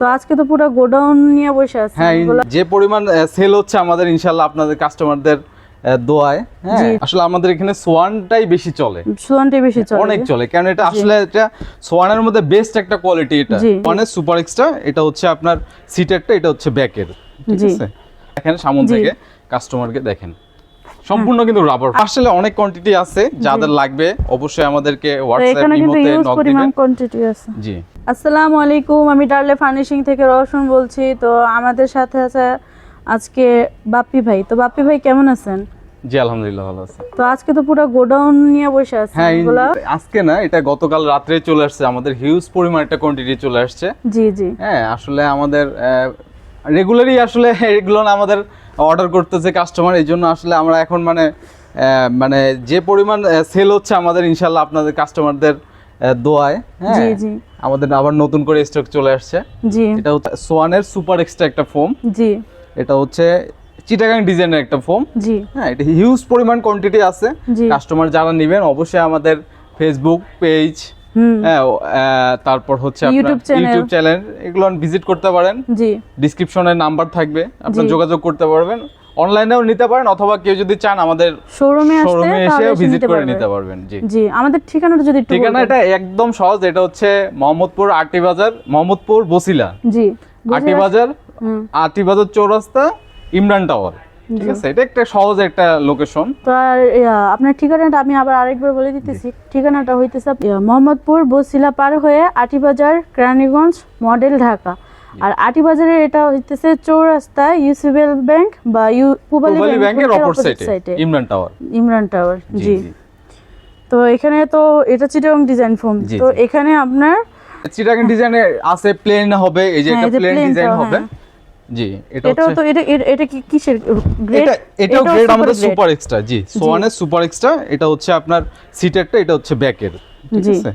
তো আজকে তো পুরো গোডাউন নিয়ে বসে আছে। হ্যাঁ যে পরিমাণ সেল হচ্ছে আমাদের আপনাদের কাস্টমারদের দোয়ায় হ্যাঁ? আসলে আমাদের এখানে সোয়ানটাই বেশি চলে। সুয়ানটি বেশি চলে অনেক চলে কারণ এটা আসলে এটা সোয়ানের মধ্যে বেস্ট একটা কোয়ালিটি এটা। সোয়ানের সুপার এক্সট্রা এটা হচ্ছে আপনার সিটেরটা এটা হচ্ছে ব্যাকের ঠিক। আছে? দেখেন সামন থেকে কাস্টমারকে দেখেন। সম্পূর্ণ কিন্তু রাবার আসলে অনেক কোয়ান্টিটি আছে যাদের লাগবে অবশ্যই আমাদেরকে হোয়াটসঅ্যাপ এখানে কিন্তু ইমোতে ইউজ নক পরিমাণ দিবেন কোয়ান্টিটি আছে। জি। আসসালামু আলাইকুম আমি ডার্লে ফার্নিশিং থেকে রওশন বলছি। তো আমাদের সাথে আছে আজকে বাপ্পি ভাই। তো বাপ্পি ভাই কেমন আছেন? জি আলহামদুলিল্লাহ ভালো আছে। তো আজকে তো পুরো গোডাউন নিয়ে বসে আছে হ্যাঁ আজকে না এটা গতকাল রাত্রে চলে আসছে। আমাদের হিউজ পরিমাণ একটা কোয়ান্টিটি চলে আসছে। জি জি। হ্যাঁ আসলে আমাদের রেগুলারই আসলে এগুলো আমাদের অর্ডার করতেছে কাস্টমার এই জন্য আসলে আমরা এখন মানে মানে যে পরিমাণ সেল হচ্ছে আমাদের ইনশাল্লাহ আপনাদের কাস্টমারদের দোয়ায় হ্যাঁ? জি জি। আমাদের আবার নতুন করে স্টক চলে আসছে। জি। এটা হচ্ছে সোয়ানের সুপার এক্সট্রা একটা ফোম জি। এটা হচ্ছে চিটাগাং ডিজাইনের একটা ফোম জি। হ্যাঁ এটা হিউজ পরিমাণ কোয়ান্টিটি আছে। কাস্টমার যারা নেবেন অবশ্যই আমাদের ফেসবুক পেজ তারপর হচ্ছে ইউটিউব চ্যানেল এগুলো ভিজিট করতে পারেন। জি। ডিসক্রিপশনে নাম্বার থাকবে আপনি যোগাযোগ করতে পারবেন। অনলাইনেও নিতে পারেন অথবা কেউ যদি চান আমাদের শোরুমে আসতে শোরুমে এসে ভিজিট করে নিতে পারবেন জি। জি আমাদের ঠিকানাটা যদি ঠিকানা এটা একদম সহজ এটা হচ্ছে মোহাম্মদপুর আটি বাজার মোহাম্মদপুর বসিলা। জি আটি বাজার আটি বাজার চৌরাস্তা ইমরান টাওয়ার ঠিক আছে? এটা একটা সহজ একটা লোকেশন তো আপনার ঠিকানাটা আমি আবার আরেকবার বলে দিতেছি। ঠিকানাটা হইতেছে মোহাম্মদপুর বসিলা পার হয়ে আটিবাজার কেরানীগঞ্জ মডেল ঢাকা। আর আটিবাজারে এটা হইতেছে চৌরাস্তা ইউসিবিএল ব্যাংক বা ইউ পুবালি ব্যাংকের অপর সাইডে ইমরান টাওয়ার ইমরান টাওয়ার জি তো এখানে তো এটা চিটং ডিজাইন ফোম তো এখানে আপনার চিটাগাং ডিজাইনের আছে প্লেন হবে এই যে হ্যাঁ, একটা প্লেন ডিজাইন হবে। হ্যাঁ। জি এটা তো এটা এটা- কি কিসের গ্রেড এটা এটাও গ্রেড আমাদের সুপার এক্সট্রা জি সোয়ানের সুপার এক্সট্রা এটা হচ্ছে আপনার সিটেরটা এটা হচ্ছে ব্যাকের ঠিক আছে?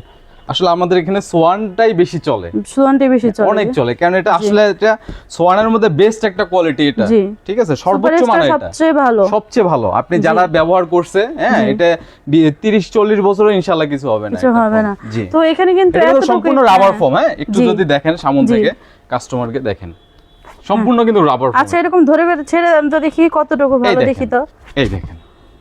আসলে আমাদের এখানে সোয়ানটাই বেশি চলে। সুয়ানটাই বেশি চলে। অনেক চলে কারণ এটা আসলে এটা সোয়ানের মধ্যে বেস্ট একটা কোয়ালিটি এটা ঠিক আছে? সর্বোচ্চ মানে এটা। সবচেয়ে ভালো। সবচেয়ে ভালো। আপনি যারা ব্যবহার করছে হ্যাঁ এটা তিরিশ চল্লিশ বছরও ইনশাল্লাহ কিছু হবে না কিছু হবে না। জি। তো এখানে কিন্তু এটা সম্পূর্ণ রাবার ফোম হ্যাঁ একটু যদি দেখেন সামন থেকে কাস্টমারকে দেখেন। সম্পূর্ণ কিন্তু রাবার আচ্ছা এরকম ধরে বের- ছেড়ে দেন তো দেখি কতটুকু ভালো দেখি তো। এই দেখেন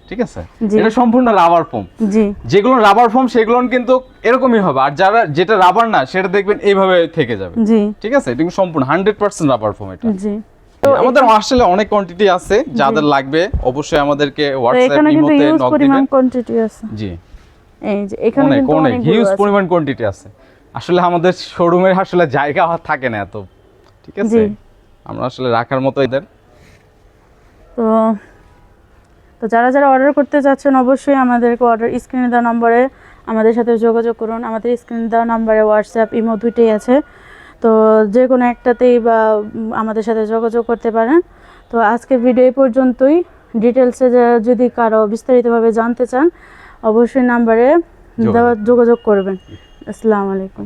ঠিক আছে? এটা সম্পূর্ণ রাবার ফোম জি। যেগুলো রাবার ফোম সেগুলো কিন্তু এরকমই হবে। আর যারা যেটা রাবার না সেটা দেখবেন এইভাবে থেকে যাবে। জি। ঠিক আছে? এটা কিন্তু সম্পূর্ণ হান্ড্রেড পার্সেন্ট রাবার ফোম এটা। জি। আমাদের আসলে অনেক কোয়ান্টিটি আছে যাদের লাগবে অবশ্যই আমাদেরকে হোয়াটসঅ্যাপ ইমোতে নক পরিমাণ দিবেন কোয়ান্টিটি আছে। জি। এই যে এখানে কিন্তু অনেক হিউজ পরিমাণ কোয়ান্টিটি আছে। আসলে আমাদের শোরুমের আসলে জায়গা থাকে না এত। ঠিক আছে। আমরা আসলে রাখার মতো এদের তো তো যারা যারা অর্ডার করতে চাচ্ছেন অবশ্যই আমাদেরকে অর্ডার স্ক্রিনে দেওয়া নম্বরে আমাদের সাথে যোগাযোগ করুন। আমাদের স্ক্রিনে দেওয়া নম্বরে হোয়াটসঅ্যাপ ইমো দুইটাই আছে। তো যে কোনো একটাতেই বা আমাদের সাথে যোগাযোগ করতে পারেন। তো আজকের ভিডিও এই পর্যন্তই। ডিটেলসে যদি কারও বিস্তারিতভাবে জানতে চান অবশ্যই নাম্বারে যোগাযোগ। যোগাযোগ করবেন। আসসালামু আলাইকুম।